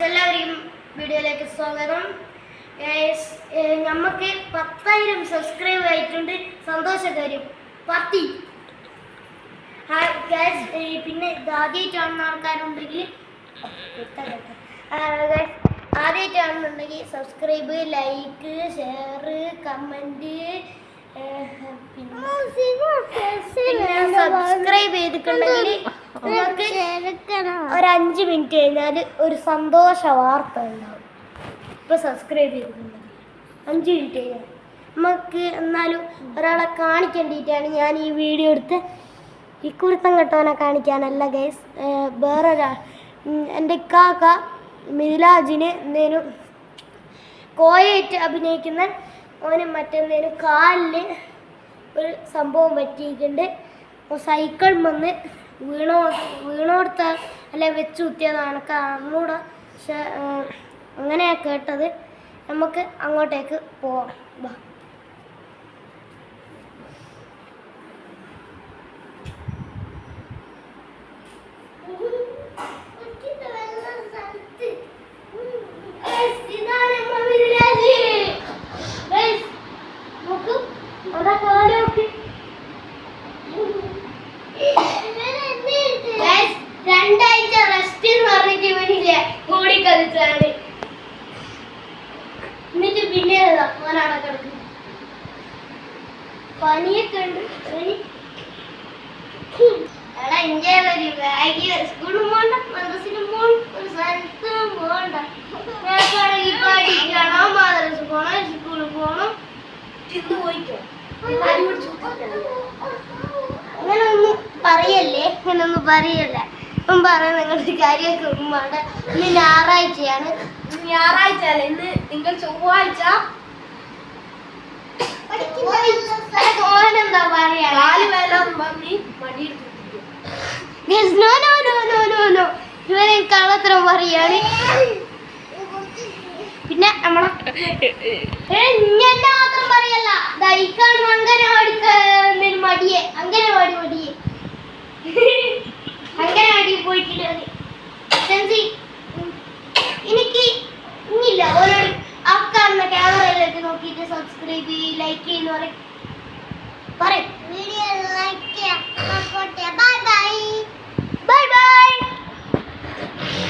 എല്ലാവരെയും വീഡിയോയിലേക്ക് സ്വാഗതം. നമുക്ക് പത്തായിരം സബ്സ്ക്രൈബ് ആയിട്ടുണ്ട്. സന്തോഷകാര്യം പത്തി. ഹായ് ഗൈസ് പിന്നെ ആദ്യമായിട്ട് കാണുന്ന ആൾക്കാരുണ്ടെങ്കിൽ ആദ്യമായിട്ട് കാണുന്നുണ്ടെങ്കിൽ സബ്സ്ക്രൈബ് ലൈക്ക് ഷെയർ കമന്റ് പിന്നെ സബ്സ്ക്രൈബ് ചെയ്തിട്ടുണ്ടെങ്കിൽ നിങ്ങൾക്ക് ഒരു അഞ്ച് മിനിറ്റ് കഴിഞ്ഞാൽ ഒരു സന്തോഷ വാർത്ത ഉണ്ടാവും. ഇപ്പോൾ സബ്സ്ക്രൈബ് ചെയ്തിട്ടുണ്ടെങ്കിൽ അഞ്ച് മിനിറ്റ് കഴിഞ്ഞാൽ നമുക്ക് എന്നാലും ഒരാളെ കാണിക്കേണ്ടിയിട്ടാണ് ഞാൻ ഈ വീഡിയോ എടുത്ത് ഈ കുരുത്തം കെട്ടവനെ കാണിക്കാനല്ല ഗൈസ് വേറൊരാൾ എന്റെ കാക്ക മിലാജിന് എന്തേലും കോയായിട്ട് അഭിനയിക്കുന്ന ഓന് മറ്റെന്തേലും കാലിൽ ഒരു സംഭവം പറ്റിയിട്ടുണ്ട്. സൈക്കിൾ വന്ന് വീണോ വീണോടുത്ത അല്ലെ വെച്ച് കുത്തിയതാണ്. എനിക്ക് അറിഞ്ഞൂടാ പക്ഷെ അങ്ങനെയാണ് കേട്ടത്. നമുക്ക് അങ്ങോട്ടേക്ക് പോവാം. പനിയൊക്കെ ഉണ്ട്. എടാ ഇഞ്ചേ ഒരു ബാഗ് സ്കൂളിൽ പോകണ്ട മദ്രസിലും പോകണ്ട ഒരു സ്ഥലത്തും പോകണ്ട നിനക്കാണെങ്കിൽ പഠിക്കണം മദ്രസ പോകണം സ്കൂളിൽ പോകണം ചിന്തു പോയിക്കോ. അങ്ങനൊന്നും പറയല്ലേ? അങ്ങനൊന്നും പറയല്ല. ഇപ്പം പറയാൻ നിങ്ങളുടെ കാര്യമൊക്കെ ഉമ്മാണ്ട ഇന്ന് ഞായറാഴ്ചയാണ്. ഞായറാഴ്ച അല്ല ഇന്ന് നിങ്ങൾ ചൊവ്വാഴ്ച കള്ളത്തരം പറയാണ് പിന്നെ നമ്മളെ മാത്രം പറയല്ല ദൈക്കാണ് നോക്കിയിട്ട് സബ്സ്ക്രൈബ് ചെയ്യ് ലൈക്ക് ചെയ്യുന്ന പറയും. Video like by